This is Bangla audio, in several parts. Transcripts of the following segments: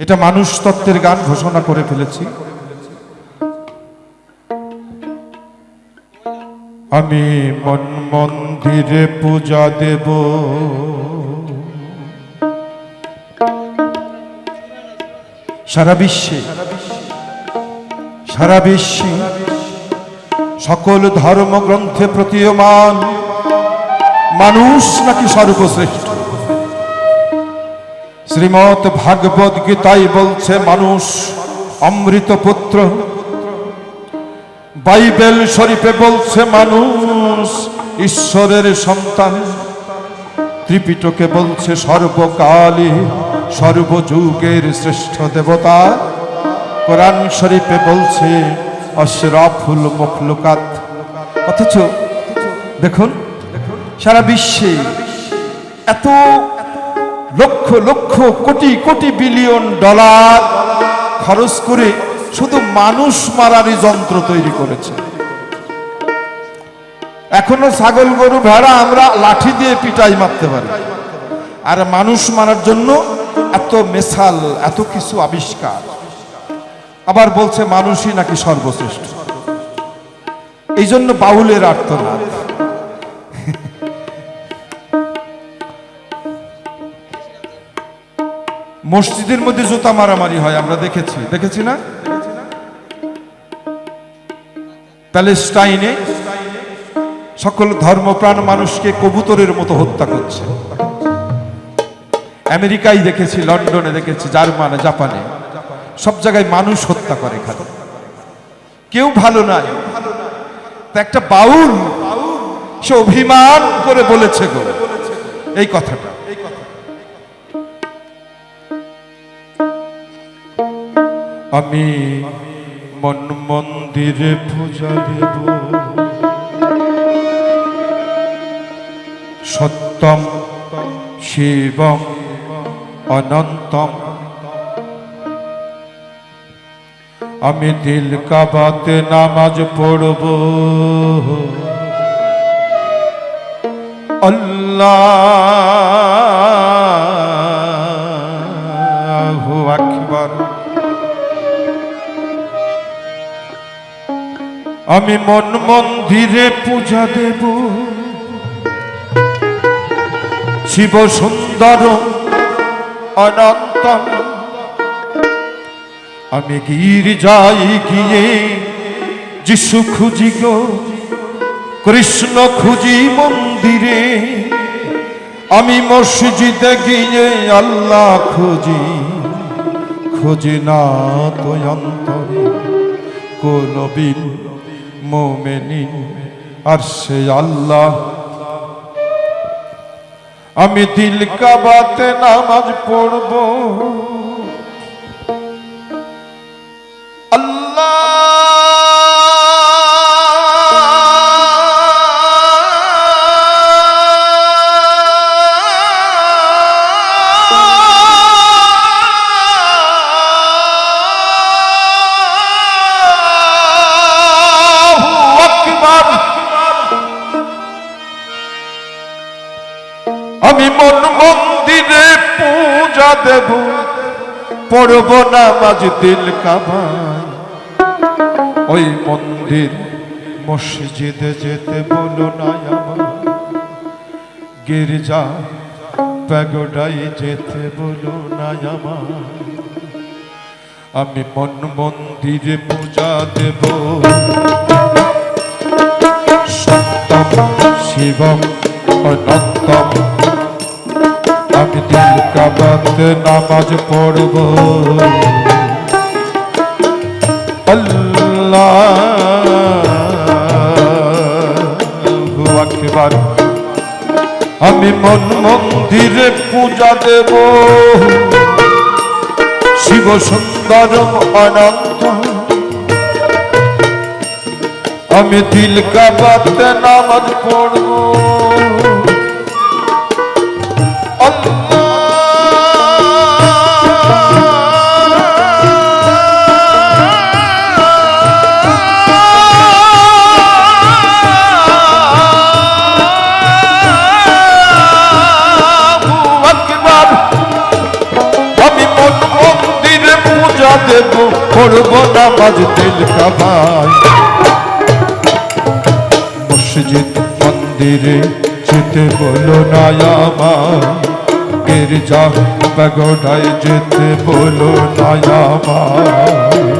এটা মানুষ তত্ত্বের গান ঘোষণা করে ফেলেছি। আমি মন মন্দিরে পূজা দেব। সারা বিশ্বে সারা বিশ্বে সকল ধর্মগ্রন্থে প্রতীয়মান মানুষ নাকি সর্বশ্রেষ্ঠ? শ্রীমৎ ভাগবত গীতাই বলছে মানুষ, অমৃত পুত্র। বাইবেল শরীফে বলছে মানুষ, ঈশ্বরের সন্তান। ত্রিপিটকে বলছে সর্বকালী, সর্বযুগের শ্রেষ্ঠ দেবতা। কোরআন শরীফে বলছে অশরাফুল মখলুকাত। অথচ দেখুন, সারা বিশ্বে এত লক্ষ লক্ষ, কোটি কোটি বিলিয়ন ডলার খরচ করে শুধু মানুষ মারারই যন্ত্র তৈরি করেছে। এখনও ছাগল, গরু, ভেড়া আমরা লাঠি দিয়ে পিটাই মারতে পারি। আর মানুষ মারার জন্য এত মেশাল, এত কিছু আবিষ্কার। আবার বলছে, মানুষই নাকি সর্বশ্রেষ্ঠ। এই জন্য বাউলের আর্তনাদ। মসজিদের মধ্যে জুতা মারামারি হয়, আমরা দেখেছি। দেখেছি না? প্যালেস্টাইনে সকল ধর্মপ্রাণ মানুষকে কবুতরের মতো হত্যা করছে। আমেরিকায় দেখেছি, লন্ডনে দেখেছি, জার্মানে, জাপানে। সব জায়গায় মানুষ হত্যা করে খালি কেউ ভালো নাই। একটা বাউল, সে অভিমান করে বলেছে গো। এই কথাটা। আমি মন মন্দিরে পূজা দেব। সত্যম শিবম অনন্তম। আমি দিল কাবাতে নামাজ পড়ব। আল্লাহ আকবার। আমি মন মন্দিরে পূজা দেব। শিব সুন্দর অনন্ত আমি গির যাই গিয়ে যিশু খুঁজি গো, কৃষ্ণ খুঁজি মন্দিরে। আমি মসজিদে গিয়ে আল্লাহ খুঁজি খুঁজি না তো অন্তরে। কোনবিন মোমেনিন আর সে আল্লাহ। আমি দিল কাবাতে নামাজ পড়ব। পূজা দেব, পড়ব নামাজ দিল কাবায় ওই মন্দির মসজিদে যেতে বলো না আমার গির্জা প্যাগোডাই যেতে বলো না আমার আমি মন মন্দিরে পূজা দেব। সত্যম শিবম অনন্তম দিল কাবাতে নামাজ পড়ব। আকবার। আমি মন মন্দিরে পূজা দেব। শিব সুন্দর অনন্ত। আমি দিল কাবাতে নামাজ পড়ব। নামাজ দিল কাবায় মসজিদ মন্দিরে যেতে বলো না আমার গির্জা পাগোড়ায় যেতে বলো না আমার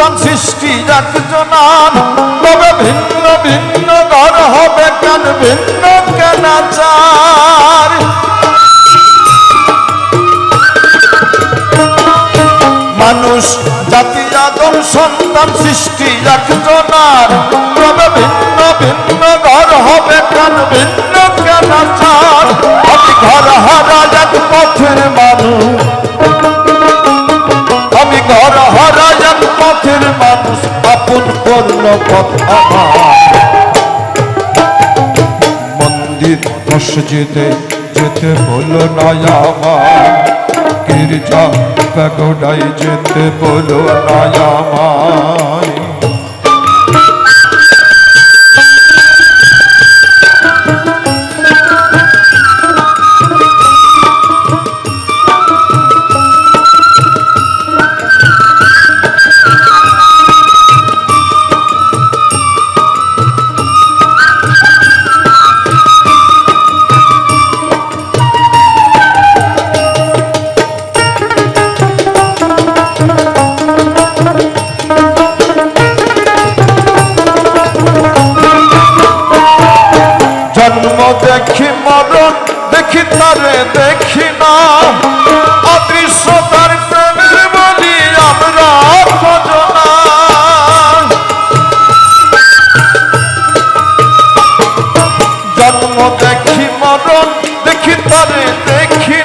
সন্তান সৃষ্টি একজনান তবে ভিন্ন ভিন্ন ঘর হবে কেন, ভিন্ন কেন চার মানুষ, জাতি আদম সন্তান সৃষ্টি মসজিদে যেতে বলো না আমার। গির্জা পাগোড়ায় যেতে বলো না আমায়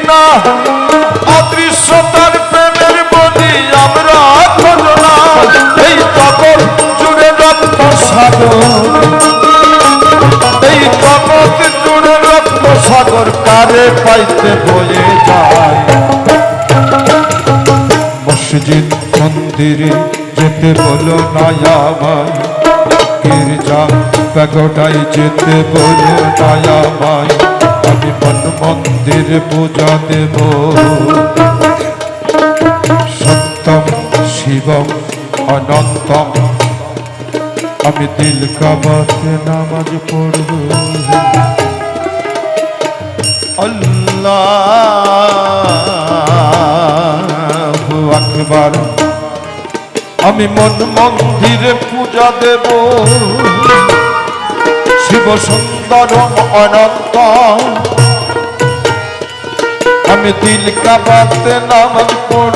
না। অদৃশ্য তার প্রেমের বলি আমরা খোঁজনা এই জগৎ জুড়ে রক্ত সাগর। এই জগৎ জুড়ে রক্ত সাগর কারে পাইতে বয়ে যায়? মসজিদ, মন্দিরে যেতে বলো না আমায়। গির্জা পাগোটাই যেতে বলো না আমায়। আমি মন মন্দিরে পূজা দেব। সত্যম শিবম অনন্তম। আমি দিল কাবাতে নামাজ পড়ব। আল্লাহু আকবার। আমি মন মন্দিরে পূজা দেব। শিব সুন্দর অনন্ত। আমি দিল কাবাতে নাম পড়ব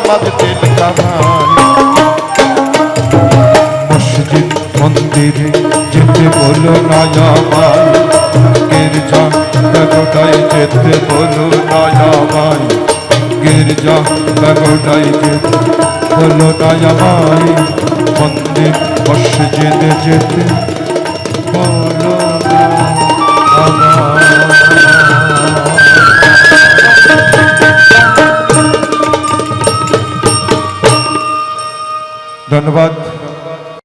নামাজ দিল কামাল মসজিদ মন্দিরে যেতে বলো না আমায় গির্জা বেগোটাই যেতে বলো না আমায় গির্জা বেগোটাই যেতে বলো না আমায় মন্দির মসজিদে যেতে বলো না আমায় ধন্যবাদ।